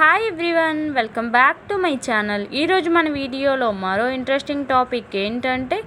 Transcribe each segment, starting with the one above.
Hi everyone welcome back to my channel ఈరోజు మన వీడియోలో మరో ఇంట్రెస్టింగ్ టాపిక్ ఏంటంటే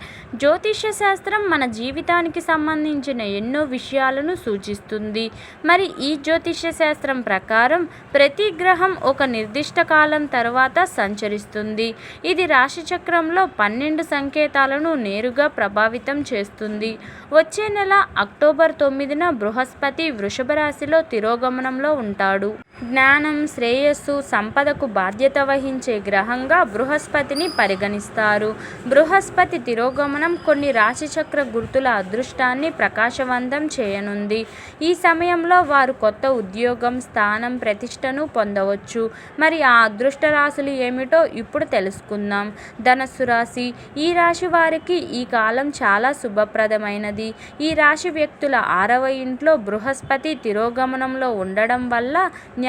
జ్యోతిష్య శాస్త్రం మన జీవితానికి సంబంధించిన ఎన్నో విషయాలను సూచిస్తుంది. మరి ఈ జ్యోతిష్య శాస్త్రం ప్రకారం ప్రతి గ్రహం ఒక నిర్దిష్ట కాలం తర్వాత సంచరిస్తుంది. ఇది రాశిచక్రంలో పన్నెండు సంకేతాలను నేరుగా ప్రభావితం చేస్తుంది. వచ్చే నెల అక్టోబర్ తొమ్మిదిన బృహస్పతి వృషభ రాశిలో తిరోగమనంలో ఉంటాడు. జ్ఞానం శ్రేయస్సు సంపదకు బాధ్యత వహించే గ్రహంగా బృహస్పతిని పరిగణిస్తారు. బృహస్పతి తిరోగమనం కొన్ని రాశిచక్ర గుర్తుల అదృష్టాన్ని ప్రకాశవంతం చేయనుంది. ఈ సమయంలో వారు కొత్త ఉద్యోగం స్థానం ప్రతిష్టను పొందవచ్చు. మరి ఆ అదృష్ట రాశులు ఏమిటో ఇప్పుడు తెలుసుకుందాం. ధనస్సు రాశి ఈ రాశి వారికి ఈ కాలం చాలా శుభప్రదమైనది. ఈ రాశి వ్యక్తుల ఆరవ ఇంట్లో బృహస్పతి తిరోగమనంలో ఉండడం వల్ల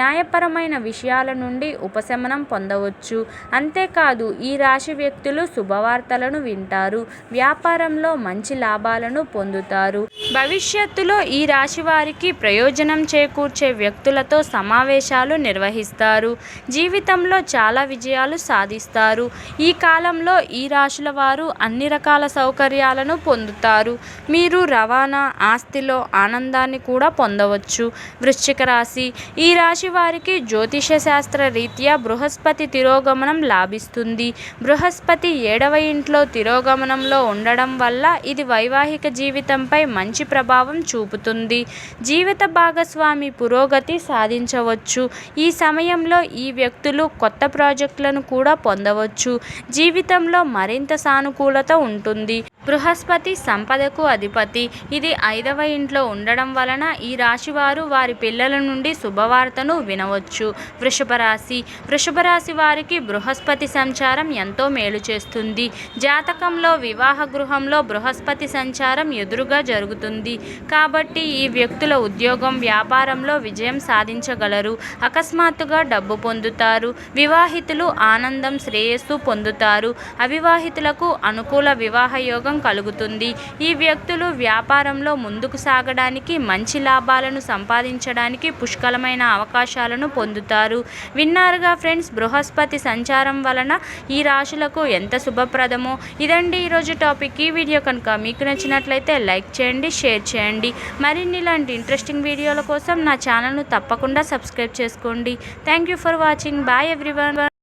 న్యాయపరమైన విషయాల నుండి ఉపశమనం పొందవచ్చు. అంతేకాదు ఈ రాశి వ్యక్తులు శుభవార్తలను వింటారు వ్యాపారంలో మంచి లాభాలను పొందుతారు. భవిష్యత్తులో ఈ రాశి వారికి ప్రయోజనం చేకూర్చే వ్యక్తులతో సమావేశాలు నిర్వహిస్తారు. జీవితంలో చాలా విజయాలు సాధిస్తారు. ఈ కాలంలో ఈ రాశుల వారు అన్ని రకాల సౌకర్యాలను పొందుతారు. మీరు రవాణా ఆస్తిలో ఆనందాన్ని కూడా పొందవచ్చు. వృశ్చిక రాశి ఈ రాశి వారికి జ్యోతిష శాస్త్ర రీత్యా బృహస్పతి తిరోగమనం లాభిస్తుంది. బృహస్పతి ఏడవ ఇంట్లో తిరోగమనంలో ఉండడం వల్ల ఇది వైవాహిక జీవితంపై మంచి ప్రభావం చూపుతుంది. జీవిత భాగస్వామి పురోగతి సాధించవచ్చు. ఈ సమయంలో ఈ వ్యక్తులు కొత్త ప్రాజెక్టులను కూడా పొందవచ్చు. జీవితంలో మరింత సానుకూలత ఉంటుంది. బృహస్పతి సంపదకు అధిపతి. ఇది ఐదవ ఇంట్లో ఉండడం వలన ఈ రాశివారు వారి పిల్లల నుండి శుభవార్తను వినవచ్చు. వృషభ రాశి. వృషభ రాశి వారికి బృహస్పతి సంచారం ఎంతో మేలు చేస్తుంది. జాతకంలో వివాహ గృహంలో బృహస్పతి సంచారం ఎదురుగా జరుగుతుంది. కాబట్టి ఈ వ్యక్తుల ఉద్యోగం వ్యాపారంలో విజయం సాధించగలరు. అకస్మాత్తుగా డబ్బు పొందుతారు. వివాహితులు ఆనందం శ్రేయస్సు పొందుతారు. అవివాహితులకు అనుకూల వివాహ యోగం కలుగుతుంది. ఈ వ్యక్తులు వ్యాపారంలో ముందుకు సాగడానికి మంచి లాభాలను సంపాదించడానికి పుష్కలమైన అవకాశాలను పొందుతారు. విన్నారుగా ఫ్రెండ్స్ బృహస్పతి సంచారం వలన ఈ రాశులకు ఎంత శుభప్రదమో? ఇదండి ఈరోజు టాపిక్. ఈ వీడియో కనుక మీకు నచ్చినట్లయితే లైక్ చేయండి షేర్ చేయండి. మరిన్ని ఇలాంటి ఇంట్రెస్టింగ్ వీడియోల కోసం నా ఛానల్ను తప్పకుండా సబ్స్క్రైబ్ చేసుకోండి. Thank you for watching. Bye everyone.